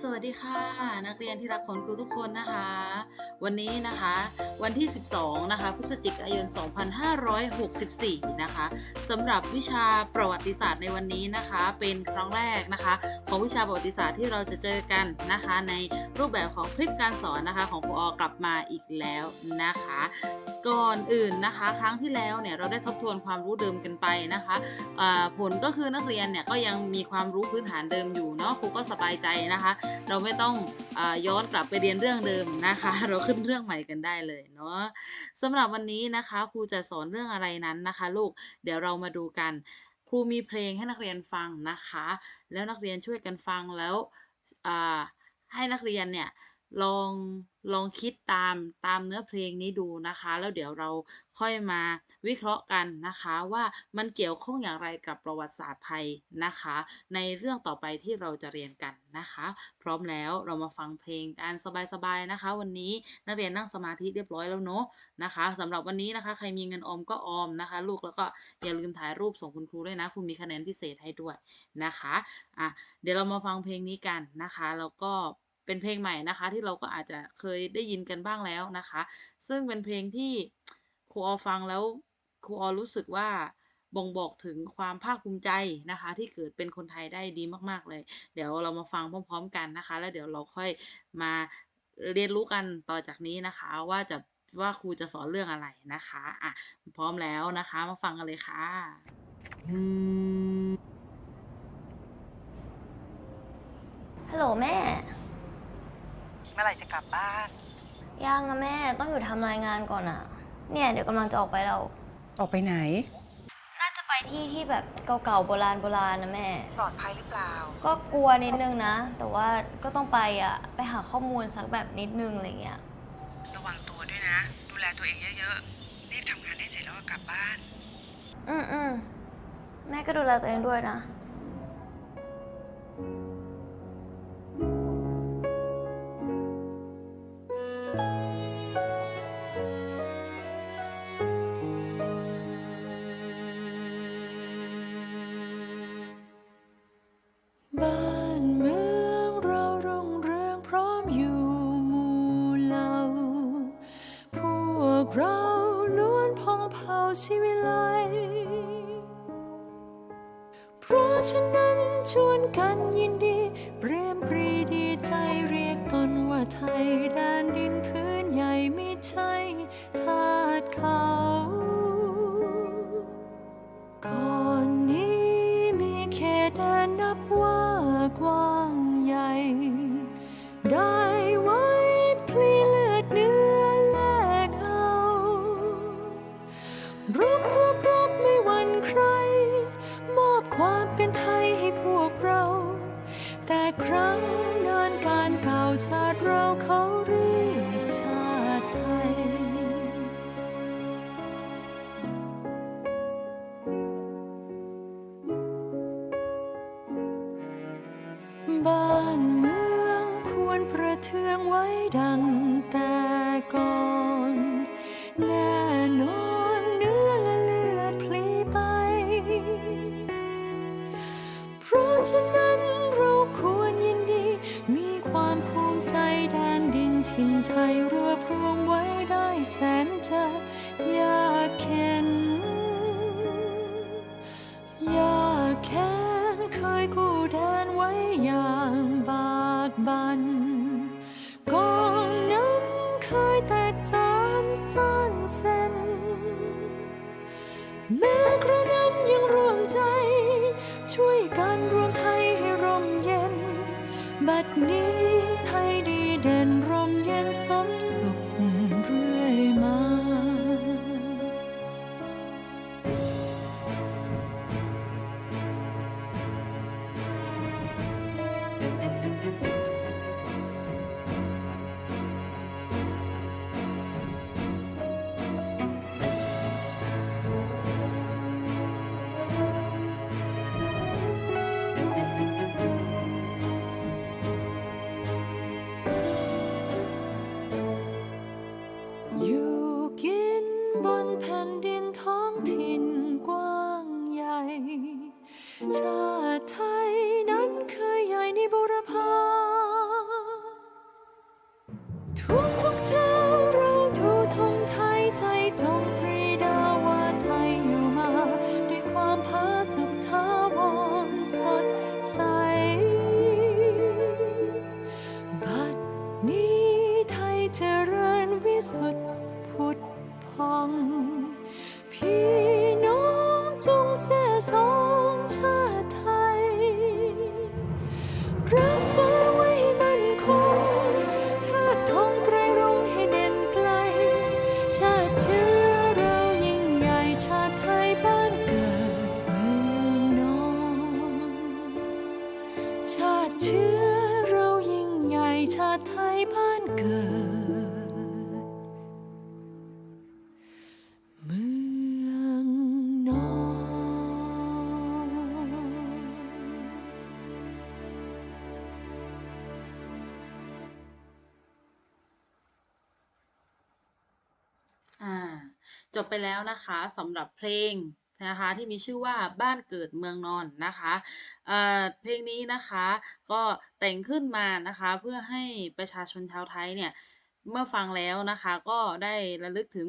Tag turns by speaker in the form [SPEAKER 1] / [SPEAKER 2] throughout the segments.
[SPEAKER 1] สวัสดีค่ะ นักเรียนที่รักของครูทุกคนนะคะ วันนี้นะคะ วันที่ 12 นะคะพฤศจิกายน 2564 นะคะสำหรับวิชาประวัติศาสตร์ในวันนี้นะคะ เป็นครั้งแรกนะคะ ของวิชาประวัติศาสตร์ที่เราจะเจอกันนะคะ ในรูปแบบของคลิปการสอนนะคะ ของครูออกลับมาอีกแล้วนะคะก่อนอื่นนะคะ ครั้งที่แล้วเนี่ยเราได้ทบทวนความรู้เดิมกันไปนะคะผลก็คือนักเรียนเนี่ยก็ยังมีความรู้พื้นฐานเดิมอยู่เนาะครูก็สบายใจนะคะเราไม่ต้องอย้อนกลับไปเรียนเรื่องเดิมนะคะ เราขึ้นเรื่องใหม่กันได้เลยเนาะสำหรับวันนี้นะคะครูจะสอนเรื่องอะไรนั้นนะคะ ลูกเดี๋ยวเรามาดูกัน ครูมีเพลงให้นักเรียนฟังนะคะ แล้วนักเรียนช่วยกันฟังแล้วให้นักเรียนเนี่ย ลองลองคิดตามตามเนื้อเพลงนี้ดูนะคะ แล้วเดี๋ยวเราค่อยมาวิเคราะห์กันนะคะ ว่ามันเกี่ยวข้องอย่างไรกับประวัติศาสตร์ไทยนะคะ ในเรื่องต่อไปที่เราจะเรียนกันนะคะ พร้อมแล้วเรามาฟังเพลงกันสบายๆนะคะ วันนี้นักเรียนนั่งสมาธิเรียบร้อยแล้วเนาะนะคะสำหรับวันนี้นะคะ ใครมีเงินออมก็ออมนะคะ ลูกแล้วก็อย่าลืมถ่ายรูปส่งคุณครูด้วยนะครูมีคะแนนพิเศษให้ด้วยนะคะอะเดี๋ยวเรามาฟังเพลงนี้กันนะคะแล้วก็ เป็นเพลงใหม่นะคะ ที่เราก็อาจจะเคยได้ยินกันบ้างแล้วนะคะ ซึ่งเป็นเพลงที่ครูออฟังแล้วครูออรู้สึกว่าบ่งบอกถึงความภาคภูมิใจนะคะ ที่เกิดเป็นคนไทยได้ดีมาก ๆ เลย เดี๋ยวเรามาฟังพร้อม ๆ กันนะคะ แล้วเดี๋ยวเราค่อยมาเรียนรู้กันต่อจากนี้นะคะ ว่าจะว่าครูจะสอนเรื่องอะไรนะคะอะพร้อมแล้วนะคะ มาฟังกันเลยค่ะ
[SPEAKER 2] ฮัลโหลแม่
[SPEAKER 3] มื่อไหร่จะกลับบ้าน
[SPEAKER 2] ยังอะแม่ต้องอยู่ทำรายงานก่อนอะเนี่ย เดี๋ยวกำลังจะออกไปแล้ว
[SPEAKER 3] ออกไปไหน
[SPEAKER 2] น่าจะไปที่ที่แบบเก่าๆโบราณโบราณนะแม่
[SPEAKER 3] ปลอดภัยหรือเปล่า
[SPEAKER 2] ก็กลัวนิดนึงนะ แต่ว่าก็ต้องไปอะไปหาข้อมูลสักแบบนิดนึงอะไรเงี้ย
[SPEAKER 3] ระวังตัวด้วยนะ ดูแลตัวเองเยอะๆ รีบทำงานให้เสร็จแล้วก็กลับบ้าน
[SPEAKER 2] อืมอืมแม่ก็ดูแลตัวเองด้วยนะะ
[SPEAKER 4] ฉะนั้นชวนกันยินดีเปรมปรีดีใจเรียกตนว่าไทยแดนดินพื้นใหญ่ไม่ใช่ทาดเขา ไว้อย่างบากบันกองน้ำเคยแตกสานสร้างเส้นแม้กระนั้นยังรวมใจ ช่วยกันรวมไทยให้ร่มเย็น บัดนี้ สุดพุทธพังพี่น้องจง
[SPEAKER 2] เส่
[SPEAKER 4] สอง
[SPEAKER 1] ชา จบไปแล้วนะคะสำหรับเพลงนะคะที่มีชื่อว่าบ้านเกิดเมืองนอนนะคะเเพลงนี้นะคะก็แต่งขึ้นมานะคะเพื่อให้ประชาชนชาวไทยเนี่ยเมื่อฟังแล้วนะคะก็ได้ระลึกถึง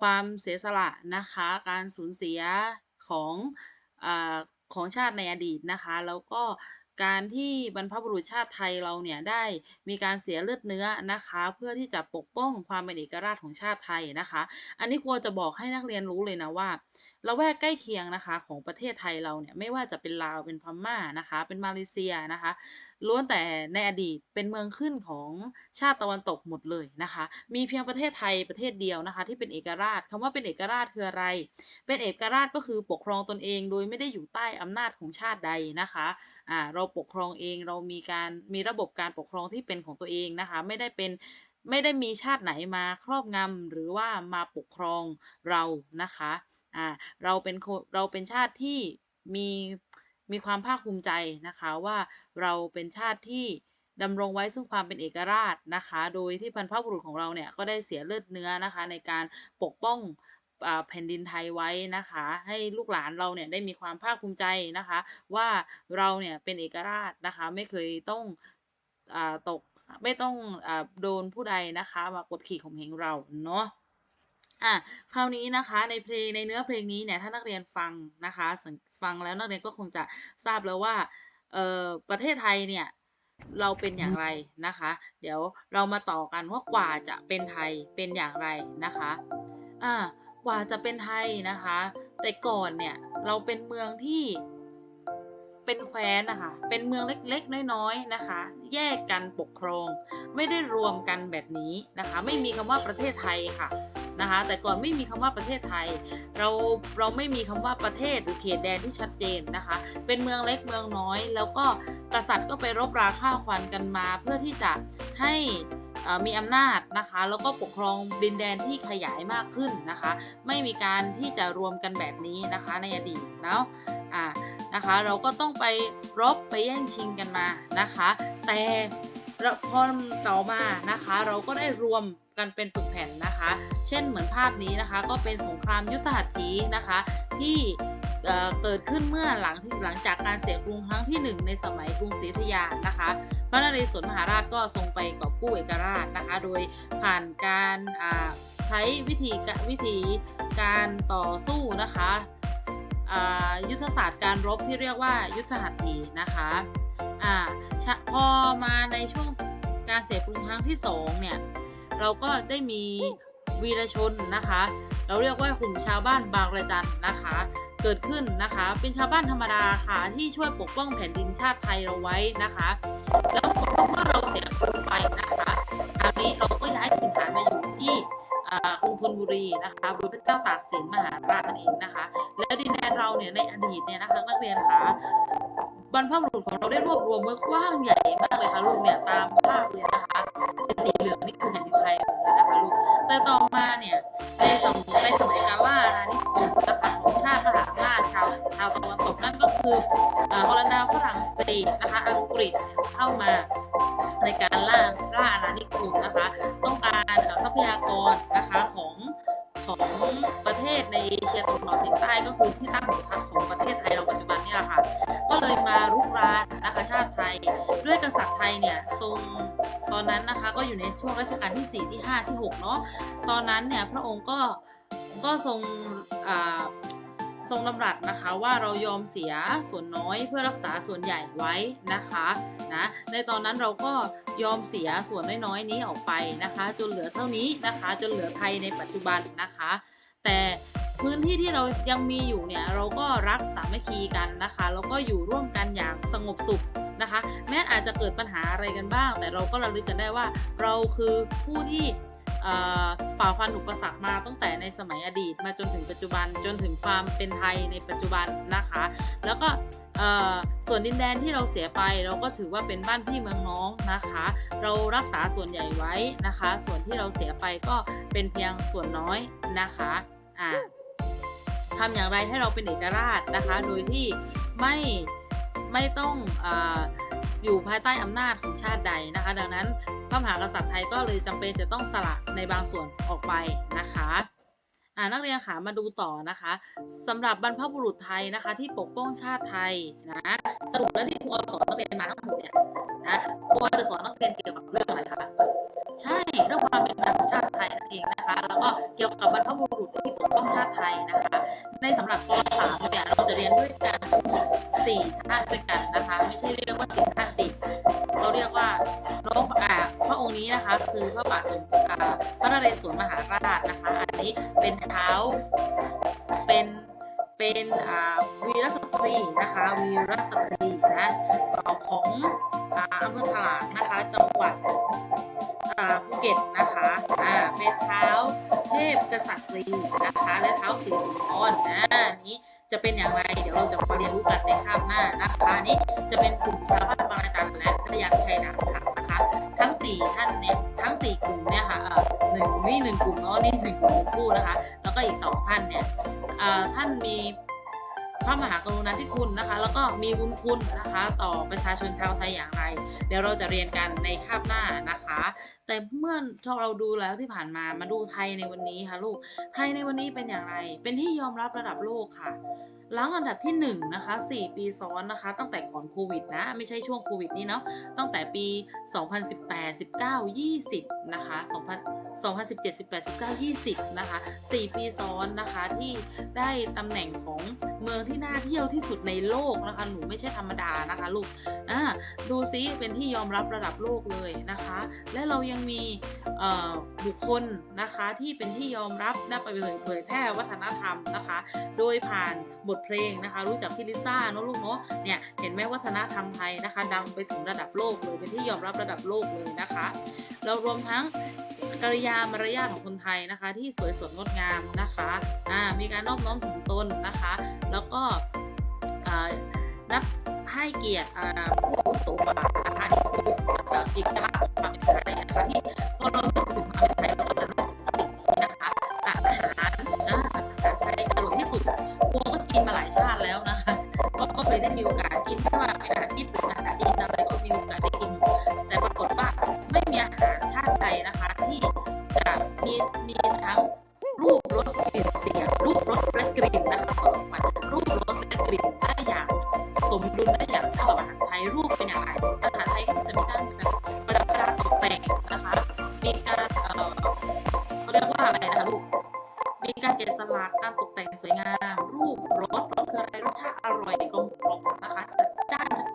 [SPEAKER 1] ความเสียสละนะคะการสูญเสียของอของชาติในอดีตนะคะ แล้วก็ การที่บรรพบุรุษชาติไทยเราเนี่ยได้มีการเสียเลือดเนื้อนะคะ เพื่อที่จะปกป้องความเป็นเอกราชของชาติไทยนะคะ อันนี้ควรจะบอกให้นักเรียนรู้เลยนะว่าละแวกใกล้เคียงนะคะของประเทศไทยเราเนี่ยไม่ว่าจะเป็นลาวเป็นพม่านะคะ เป็นมาเลเซียนะคะล้วนแต่ในอดีตเป็นเมืองขึ้นของชาติตะวันตกหมดเลยนะคะ มีเพียงประเทศไทยประเทศเดียวนะคะ ที่เป็นเอกราชคำว่าเป็นเอกราชคืออะไร เป็นเอกราชก็คือปกครองตนเอง โดยไม่ได้อยู่ใต้อำนาจของชาติใดนะคะอ่าเราราปกครองเอง เรามีการมีระบบการปกครองที่เป็นของตัวเองนะคะ ไม่ได้เป็นไม่ได้มีชาติไหนมาครอบงำหรือว่ามาปกครองเรานะคะอ่าเราเป็นเราเป็นชาติที่มีมีความภาคภูมิใจนะคะว่าเราเป็นชาติที่ดำรงไว้ซึ่งความเป็นเอกราชนะคะ โดยที่บรรพบุรุษของเราเนี่ยก็ได้เสียเลือดเนื้อนะคะ ในการปกป้อง แผ่นดินไทยไว้นะคะ ให้ลูกหลานเราเนี่ยได้มีความภาคภูมิใจนะคะ ว่าเราเนี่ยเป็นเอกราชนะคะ ไม่เคยต้องอ่าตกไม่ต้องอ่าโดนผู้ใดนะคะมากดขี่ข่มเหงเราเนาะอะคราวนี้นะคะในเพลงในเนื้อเพลงนี้เนี่ยถ้านักเรียนฟังนะคะสังฟังแล้วนักเรียนก็คงจะทราบแล้วว่าเอ่อประเทศไทยเนี่ยเราเป็นอย่างไรนะคะ เดี๋ยวเรามาต่อกันว่ากว่าจะเป็นไทยเป็นอย่างไรนะคะอ่า กว่าจะเป็นไทยนะคะ แต่ก่อนเนี่ยเราเป็นเมืองที่เป็นแคว้นนะคะ เป็นเมืองเล็กๆ น้อยๆ นะคะ แยกกันปกครอง ไม่ได้รวมกันแบบนี้นะคะ ไม่มีคำว่าประเทศไทยค่ะนะคะ แต่ก่อนไม่มีคำว่าประเทศไทย เราเราไม่มีคำว่าประเทศหรือเขตแดนที่ชัดเจนนะคะ เป็นเมืองเล็กเมืองน้อย แล้วก็กษัตริย์ก็ไปรบราฆ่าควันกันมา เพื่อที่จะให้ มีอำนาจนะคะแล้วก็ปกครองดินแดนที่ขยายมากขึ้นนะคะ ไม่มีการที่จะรวมกันแบบนี้นะคะในอดีตเนาะอ่านะคะเราก็ต้องไปรบไปแย่งชิงกันมานะคะ แต่พอต่อมานะคะ เราก็ได้รวมกันเป็นปึกแผ่นนะคะ เช่นเหมือนภาพนี้นะคะ ก็เป็นสงครามยุทธหัตถีนะคะที่ เกิดขึ้นเมื่อหลังที่หลังจากการเสียกรุงครั้งที่หนึ่งในสมัยกรุงศรีอยุธยานะคะ พระนเรศวรมหาราชก็ทรงไปกอบกู้เอกราชนะคะ โดยผ่านการใช้วิธีวิธีการต่อสู้นะคะยุทธศาสตร์การรบที่เรียกว่ายุทธหัตถีนะคะอะพอมาในช่วงการเสียกรุงครั้งที่สองเนี่ยเราก็ได้มี วีรชนนะคะ เราเรียกว่าหุ่มชาวบ้านบางระจันนะคะ เกิดขึ้นนะคะ เป็นชาวบ้านธรรมดาค่ะที่ช่วยปกป้องแผ่นดินชาติไทยเราไว้นะคะ แล้วเมื่อเราเสียกรุงไปนะคะคราวนี้เราก็ย้ายถิ่นฐานมาอยู่ที่กรุงธนบุรีนะคะหรือพระเจ้าตากสินมหาราชนั่นเองนะคะ แล้วดินแดนเราเนี่ยในอดีตเนี่ยนะคะนักเรียนคะบรรพบุรุษของเราได้รวบรวมไว้กว้างใหญ่มากเลยค่ะลูกเนี่ยตามภาพเลยนะคะเป็นสีเหลืองนี่คือแผ่นดินไทย แต่ต่อมาเนี่ยในสมัยในสมัยการล่าอาณานิคมนะคะของชาติมหาอำนาจชาวชาวตะวันตกนั่นก็คือฮอลันดาฝรั่งเศสนะคะอังกฤษเข้ามาในการล่าล่าอาณานิคมนะคะ ต้องการทรัพยากรนะคะของของประเทศในเอเชียตะวันออกเฉียงใต้ก็คือที่ตั้งของของประเทศไทยเราปัจจุบันนี่แหละค่ะ ก็เลยมารุกรานนะคะชาติไทย ด้วยกษัตริย์ไทยเนี่ยทรง ตอนนั้นนะคะก็อยู่ในช่วงรัชกาลที่ 4 ที่ 5 ที่ 6 เนาะตอนนั้นเนี่ยพระองค์ก็ก็ทรงทรงดำรัสนะคะว่าเรายอมเสียส่วนน้อยเพื่อรักษาส่วนใหญ่ไว้นะคะนะในตอนนั้นเราก็ยอมเสียส่วนน้อยๆนี้ออกไปนะคะ จนเหลือเท่านี้นะคะ จนเหลือไทยในปัจจุบันนะคะ แต่พื้นที่ที่เรายังมีอยู่เนี่ยเราก็รักสามัคคีกันนะคะแล้วก็อยู่ร่วมกันอย่างสงบสุข นะคะ แม้อาจจะเกิดปัญหาอะไรกันบ้าง แต่เราก็ระลึกกันได้ว่า เราคือผู้ที่เอ่อฝ่าฟันอุปสรรคมาตั้งแต่ในสมัยอดีตมาจนถึงปัจจุบันจนถึงความเป็นไทยในปัจจุบันนะคะ แล้วก็ส่วนดินแดนที่เราเสียไปเราก็ถือว่าเป็นบ้านพี่เมืองน้องนะคะ เรารักษาส่วนใหญ่ไว้นะคะ ส่วนที่เราเสียไปก็เป็นเพียงส่วนน้อยนะคะอ่าทำอย่างไรให้เราเป็นเอกราชนะคะ โดยที่ไม่ ไม่ต้องออยู่ภายใต้อำนาจของชาติใดนะคะ ดังนั้นพระมหากษัตริย์ไทยก็เลยจำเป็นจะต้องสละในบางส่วนออกไปนะคะอ่านักเรียนค่ะมาดูต่อนะคะสำหรับบรรพบุรุษไทยนะคะ ที่ปกป้องชาติไทยนะสรุปแล้วที่ครูสอนนักเรียนมาทั้งหมดเนี่ยนะครูจะสอนนักเรียนเกี่ยวกับเรื่องอะไรคะใช่เรื่องความเป็นมาของชาติไทยนั่นเองนะคะ แล้วก็เกี่ยวกับบรรพบุรุษที่ปกป้องชาติไทยนะคะ ในสำหรับป .3 ไม่ใช่เรียกว่าสี่ท่านสิดเขาเรียกว่าน้องอ่าพระองค์นี้นะคะ คือพระบาทสมอ่าพระนเรศวรมหาราชนะคะ อันนี้เป็นเท้าเป็นเป็นอ่าวีรสตรีนะคะวีรสตรีนะของอ่าอำเภอถลางนะคะจังหวัดอ่าภูเก็ตนะคะอ่าเป็นเท้าเทพกษัตรีนะคะ และเท้าสีสุนทรนะอันนี้จะเป็นอย่างไร เดี๋ยวเราจะมาเรียนรู้กันในคาบหน้านะคะ นี่หนึ่งคู่นะคะ แล้วก็อีกสองท่านเนี่ยท่านมีพระมหากรุณาธิคุณนะคะ แล้วก็มีบุญคุณนะคะ ต่อประชาชนชาวไทยอย่างไร เดี๋ยวเราจะเรียนกันในคาบหน้านะคะ แต่เมื่อเราดูแล้วที่ผ่านมามาดูไทยในวันนี้ค่ะลูกไทยในวันนี้เป็นอย่างไร เป็นที่ยอมรับระดับโลกค่ะหลังอันดับที่1นะคะ4 ปีซ้อนนะคะ ตั้งแต่ก่อนโควิดนะ ไม่ใช่ช่วงโควิดนี่เนาะตั้งแต่ปี 2018 19 20 นะคะ 2000 2017 18 19 20 นะคะ 4 ปีซ้อนนะคะที่ได้ตำแหน่งของเมืองที่น่าเที่ยวที่สุดในโลกนะคะ หนูไม่ใช่ธรรมดานะคะลูกอ่าดูซิเป็นที่ยอมรับระดับโลกเลยนะคะ และเรายังมีบุคคลนะคะที่เป็นที่ยอมรับได้ไปเผยแพร่วัฒนธรรมนะคะ โดยผ่านบทเพลงนะคะ รู้จักพี่ลิซ่าเนอะลูกเนาะเนี่ยเห็นไหมวัฒนธรรมไทยนะคะ ดังไปถึงระดับโลกเลยเป็นที่ยอมรับระดับโลกเลยนะคะ เรารวมทั้ง กริยามารยาทของคนไทยนะคะ ที่สวยสดงดงามนะคะะมีการนอบน้อมถ่อมตนนะคะ แล้วก็นับให้เกียรติผู้อาวุโสกว่านะคะนี่คือเอ่อเอกลักษณ์ของความเป็นไทยนะคะที่พอเรา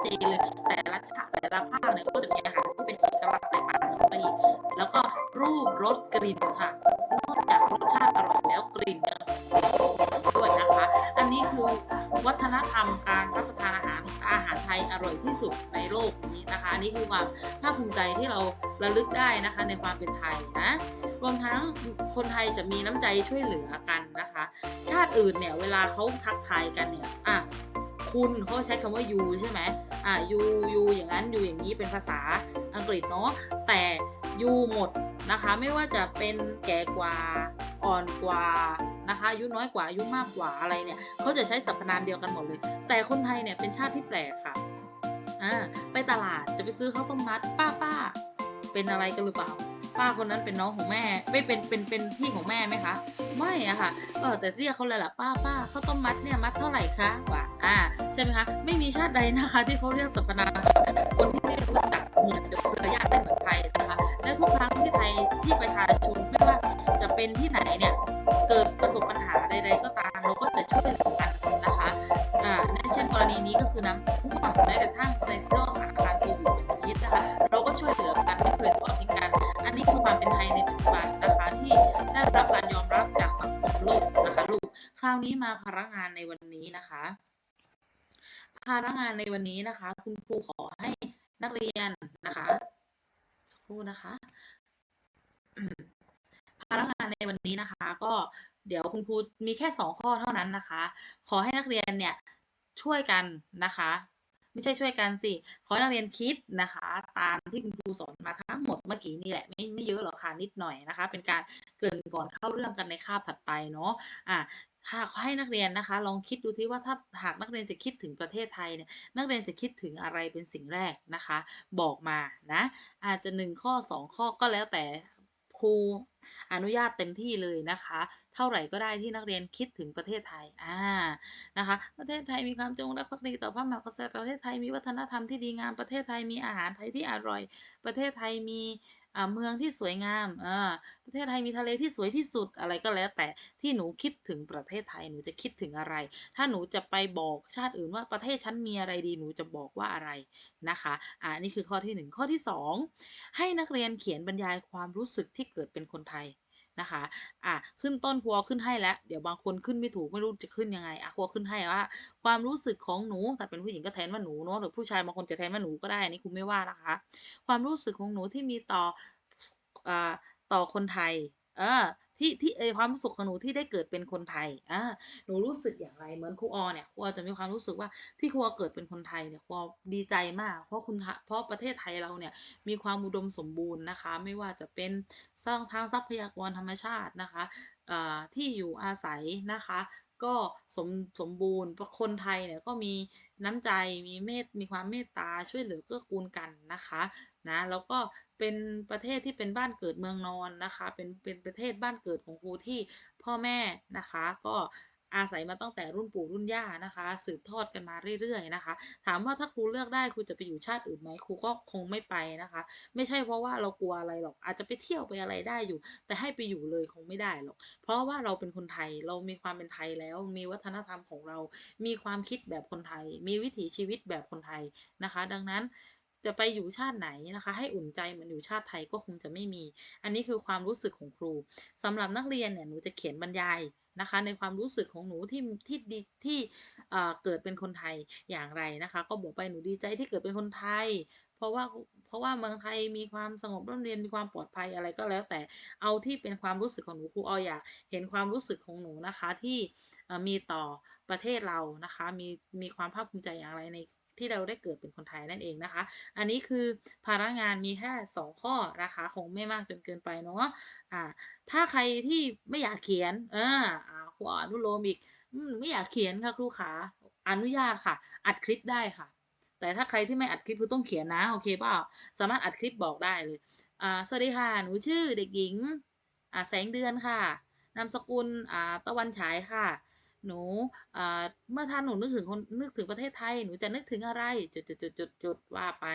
[SPEAKER 1] จ้านเจนเลยแต่ละชาติแต่ละภาคเนี่ยก็จะมีอาหารที่เป็นเอกลักษณ์แตกต่างกันไปอีกแล้วก็รูปรสกลิ่นค่ะนอกจากรสชาติอร่อยแล้วกลิ่นยังด้วยนะคะ อันนี้คือวัฒนธรรมการรับประทานอาหารอาหารไทยอร่อยที่สุดในโลกนี้นะคะอันนี้คือความภาคภูมิใจที่เราระลึกได้นะคะในความเป็นไทยนะรวมทั้งคนไทยจะมีน้ำใจช่วยเหลือกันนะคะ ชาติอื่นเนี่ยเวลาเขาทักทายกันเนี่ยอะ คุณเขาใช้คำว่า you ใช่ไหมอะ you you อย่างนั้น you อย่างนี้เป็นภาษาอังกฤษเนาะแต่ you หมดนะคะ ไม่ว่าจะเป็นแก่กว่าอ่อนกว่านะคะอายุน้อยกว่าอายุมากกว่าอะไรเนี่ยเขาจะใช้สรรพนามเดียวกันหมดเลย แต่คนไทยเนี่ยเป็นชาติที่แปลกค่ะอ่าไปตลาดจะไปซื้อข้าวต้มมัดป้าป้าเป็นอะไรกันหรือเปล่า ป้าคนนั้นเป็นน้องของแม่ ไม่เป็นเป็นเป็นพี่ของแม่ไหมคะ ไม่อะค่ะเออแต่เรียกเขาเลยล่ะป้าป้าเขาต้มมัดเนี่ยมัดเท่าไหร่คะว่าอ่าใช่ไหมคะไม่มีชาติใดนะคะ ที่เขาเรียกสรรพนามคนที่ไม่รู้จักเหมือนเดิมเครือญาติได้เหมือนไทยนะคะและทุกครั้งที่ไทยที่ประชาชนไม่ว่าจะเป็นที่ไหนเนี่ยเกิดประสบปัญหาใดๆก็ตามเราก็จะช่วยเหลือกันนะคะอ่าในเช่นกรณีนี้ก็คือน้ำท่วมแม้กระทั่งในช่วงสถานการณ์โควิดแบบนี้นะคะเราก็ช่วยเหลือกันไม่เคย นี้มาภาระงานในวันนี้นะคะ ภาระงานในวันนี้นะคะ คุณครูขอให้นักเรียนนะคะสักครู่นะคะภาระงานในวันนี้นะคะ ก็เดี๋ยวคุณครูมีแค่สองข้อเท่านั้นนะคะ ขอให้นักเรียนเนี่ยช่วยกันนะคะ ไม่ใช่ช่วยกันสิ ขอให้นักเรียนคิดนะคะ ตามที่คุณครูสอนมาทั้งหมดเมื่อกี้นี่แหละไม่ไม่เยอะหรอกค่ะนิดหน่อยนะคะ เป็นการเกริ่นก่อนเข้าเรื่องกันในคาบถัดไปเนาะอะ หากให้นักเรียนนะคะ ลองคิดดูที่ว่าถ้าหากนักเรียนจะคิดถึงประเทศไทยเนี่ยนักเรียนจะคิดถึงอะไรเป็นสิ่งแรกนะคะ บอกมานะอาจจะหนึ่งข้อสองข้อก็แล้วแต่ครูอนุญาตเต็มที่เลยนะคะ เท่าไหร่ก็ได้ที่นักเรียนคิดถึงประเทศไทยอ่านะคะ ประเทศไทยมีความจงรักภักดีต่อพระมหากษัตริย์ประเทศไทยมีวัฒนธรรมที่ดีงามประเทศไทยมีอาหารไทยที่อร่อย ประเทศไทยมี เมืองที่สวยงามอ่าประเทศไทยมีทะเลที่สวยที่สุดอะไรก็แล้ว แต่ที่หนูคิดถึงประเทศไทยหนูจะคิดถึงอะไร ถ้าหนูจะไปบอกชาติอื่นว่าประเทศฉันมีอะไรดีหนูจะบอกว่าอะไรนะคะอ่านี่คือข้อที่หนึ่งข้อที่สองให้นักเรียนเขียนบรรยายความรู้สึกที่เกิดเป็นคนไทย นะคะ อะขึ้นต้นครัวขึ้นให้แล้ว เดี๋ยวบางคนขึ้นไม่ถูกไม่รู้จะขึ้นยังไง อะครัวขึ้นให้ว่า ความรู้สึกของหนูแต่เป็นผู้หญิงก็แทนว่าหนูเนาะหรือผู้ชายบางคนจะแทนว่าหนูก็ได้อันนี้คุณไม่ว่านะคะ ความรู้สึกของหนูที่มีต่ออ่าต่อคนไทย เออ ที่ที่เอความรู้สึกของหนูที่ได้เกิดเป็นคนไทยอ่าหนูรู้สึกอย่างไรเหมือนครูออเนี่ยครูออจะมีความรู้สึกว่าที่ครูออเกิดเป็นคนไทยเนี่ยครูออดีใจมาก เพราะคุณเพราะประเทศไทยเราเนี่ยมีความอุดมสมบูรณ์นะคะ ไม่ว่าจะเป็นสร้างทางทรัพยากรธรรมชาตินะคะอ่าที่อยู่อาศัยนะคะ ก็สมสมบูรณ์เพราะคนไทยเนี่ยก็มีน้ำใจมีเมตมีความเมตตาช่วยเหลือเกื้อกูลกันนะคะ นะแล้วก็เป็นประเทศที่เป็นบ้านเกิดเมืองนอนนะคะ เป็นเป็นประเทศบ้านเกิดของครูที่พ่อแม่นะคะ ก็อาศัยมาตั้งแต่รุ่นปู่รุ่นย่านะคะ สืบทอดกันมาเรื่อยๆนะคะ ถามว่าถ้าครูเลือกได้ครูจะไปอยู่ชาติอื่นไหมครูก็คงไม่ไปนะคะ ไม่ใช่เพราะว่าเรากลัวอะไรหรอกอาจจะไปเที่ยวไปอะไรได้อยู่ แต่ให้ไปอยู่เลยคงไม่ได้หรอก เพราะว่าเราเป็นคนไทยเรามีความเป็นไทยแล้ว มีวัฒนธรรมของเรา มีความคิดแบบคนไทย มีวิถีชีวิตแบบคนไทยนะคะ ดังนั้น จะไปอยู่ชาติไหนนะคะ ให้อุ่นใจเหมือนอยู่ชาติไทยก็คงจะไม่มี อันนี้คือความรู้สึกของครูสำหรับนักเรียนเนี่ยหนูจะเขียนบรรยายนะคะ ในความรู้สึกของหนูที่ที่ดีที่เกิดเป็นคนไทยอย่างไรนะคะ ก็บอกไปหนูดีใจที่เกิดเป็นคนไทย เพราะว่าเพราะว่าเมืองไทยมีความสงบร่มเย็นมีความปลอดภัยอะไรก็แล้ว แต่เอาที่เป็นความรู้สึกของหนูครูออยอยากเห็นความรู้สึกของหนูนะคะที่มีต่อประเทศเรานะคะ มีมีความภาคภูมิใจอย่างไรใน ที่เราได้เกิดเป็นคนไทยนั่นเองนะคะ อันนี้คือภาระงานมีแค่สองข้อนะคะคงไม่มากจนเกินไปเนาะอ่าถ้าใครที่ไม่อยากเขียนเอออ่าครูอนุโลมอีกอมไม่อยากเขียนค่ะครูขาอนุญาตค่ะ อัดคลิปได้ค่ะ แต่ถ้าใครที่ไม่อัดคลิปคือต้องเขียนนะโอเคเปล่าสามารถอัดคลิปบอกได้เลยอ่าสวัสดีค่ะหนูชื่อเด็กหญิงอ่าแสงเดือนค่ะนามสกุลอ่าตะวันฉายค่ะ หนูอ่าเมื่อท่านหนูนึกถึงคนนึกถึงประเทศไทย หนูจะนึกถึงอะไร จุดจุดจุดจุดจุดว่าไป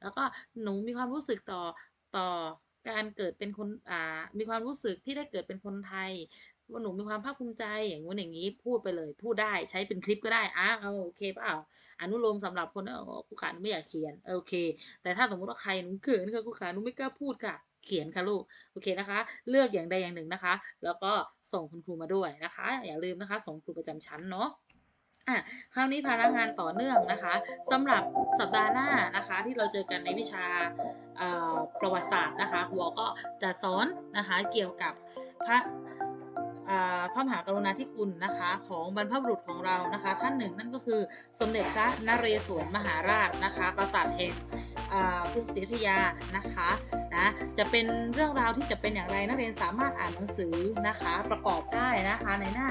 [SPEAKER 1] แล้วก็หนูมีความรู้สึกต่อต่อการเกิดเป็นคนอ่ามีความรู้สึกที่ได้เกิดเป็นคนไทยว่าหนูมีความภาคภูมิใจอย่างงู้นอย่างนี้พูดไปเลย พูดได้ใช้เป็นคลิปก็ได้อะเอาโอเคเปล่าอนุโลมสำหรับคนที่ครูขาหนูไม่อยากเขียนโอเค แต่ถ้าสมมติว่าใครหนูเขินค่ะครูขาหนูไม่กล้าพูดค่ะ เขียนค่ะลูกโอเคนะคะ เลือกอย่างใดอย่างหนึ่งนะคะ แล้วก็ส่งคุณครูมาด้วยนะคะ อย่าลืมนะคะ ส่งครูประจำชั้นเนาะอะคราวนี้ภาระงานต่อเนื่องนะคะสำหรับสัปดาห์หน้านะคะ ที่เราเจอกันในวิชาเอ่อประวัติศาสตร์นะคะหัวก็จะสอนนะคะเกี่ยวกับพระอ่าพระมหากรุณาธิคุณนะคะของบรรพบุรุษของเรานะคะ ท่านหนึ่งนั่นก็คือสมเด็จพระนเรศวรมหาราชนะคะกษัตริย์แห่ง กรุงศรีอยุธยานะคะนะจะเป็นเรื่องราวที่จะเป็นอย่างไรนักเรียนสามารถอ่านหนังสือนะคะ ประกอบได้นะคะในหน้า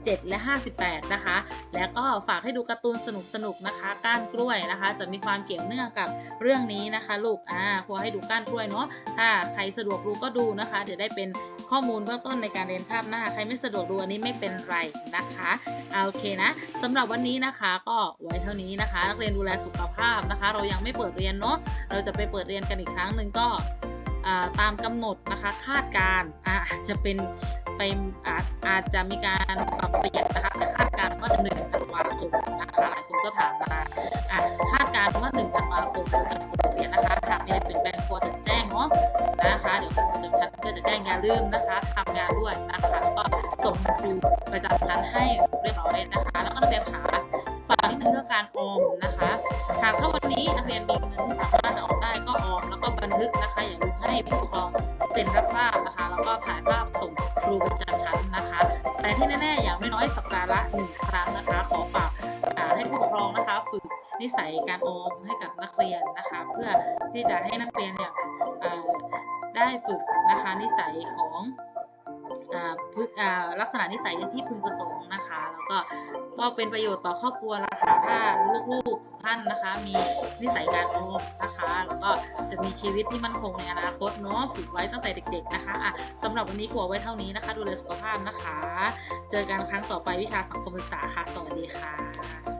[SPEAKER 1] 57 และ 58 นะคะ แล้วก็ฝากให้ดูการ์ตูนสนุกๆนะคะ ก้านกล้วยนะคะ จะมีความเกี่ยวเนื่องกับเรื่องนี้นะคะลูกอ่าพอให้ดูก้านกล้วยเนาะถ้าใครสะดวกดูก็ดูนะคะเดี๋ยวได้เป็นข้อมูลเบื้องต้นในการเรียนคาบหน้า ใครไม่สะดวกดูอันนี้ไม่เป็นไรนะคะเอาโอเคนะสำหรับวันนี้นะคะก็ไว้เท่านี้นะคะนักเรียนดูแลสุขภาพนะคะ เรายังไม่เปิดเรียนเนาะเราจะไปเปิดเรียนกันอีกครั้งหนึ่งก็ ตามกำหนดนะคะคาดการอาจจะเป็นไปอาจอาจจะมีการปรับเปลี่ยนนะคะคาดการณ์ว่าหนึ่งธันวาคมนะคะหลายคนก็ถามมาคาดการณ์ว่าหนึ่งธันวาคมจะเปิดเรียนนะคะหากมีอะไรเปลี่ยนแปลงครัวจะแจ้งเนาะนะคะเดี๋ยวครูประจำชั้นก็จะแจ้งอย่าลืมนะคะทำงานด้วยนะคะแล้วก็ส่งครูประจำชั้นให้เรียบร้อยนะคะ แล้วก็นักเรียนขา บาทนิดนึงเรื่องการออมนะคะ หากถ้าวันนี้นักเรียนมีเงินที่สามารถจะออมได้ก็ออมแล้วก็บันทึกนะคะ อย่าลืมให้ผู้ปกครองเซ็นรับทราบนะคะ แล้วก็ถ่ายภาพส่งครูประจำชั้นนะคะ แต่ที่แน่ๆอย่างไม่น้อยสัปดาห์ละหนึ่งครั้งนะคะ ขอฝากให้ผู้ปกครองนะคะฝึกนิสัยการออมให้กับนักเรียนนะคะ เพื่อที่จะให้นักเรียนเนี่ยได้ฝึกนะคะนิสัยของ ลักษณะนิสัยที่พึงประสงค์นะคะ แล้วก็ก็เป็นประโยชน์ต่อครอบครัวละค่ะถ้าลูกๆของท่านนะคะ มีนิสัยการออมนะคะ แล้วก็จะมีชีวิตที่มั่นคงในอนาคตเนาะฝึกไว้ตั้งแต่เด็ก ๆ นะคะอะสำหรับวันนี้ขอไว้เท่านี้นะคะ ดูแลสุขภาพนะคะ เจอกันครั้งต่อไปวิชาสังคมศึกษาค่ะ สวัสดีค่ะ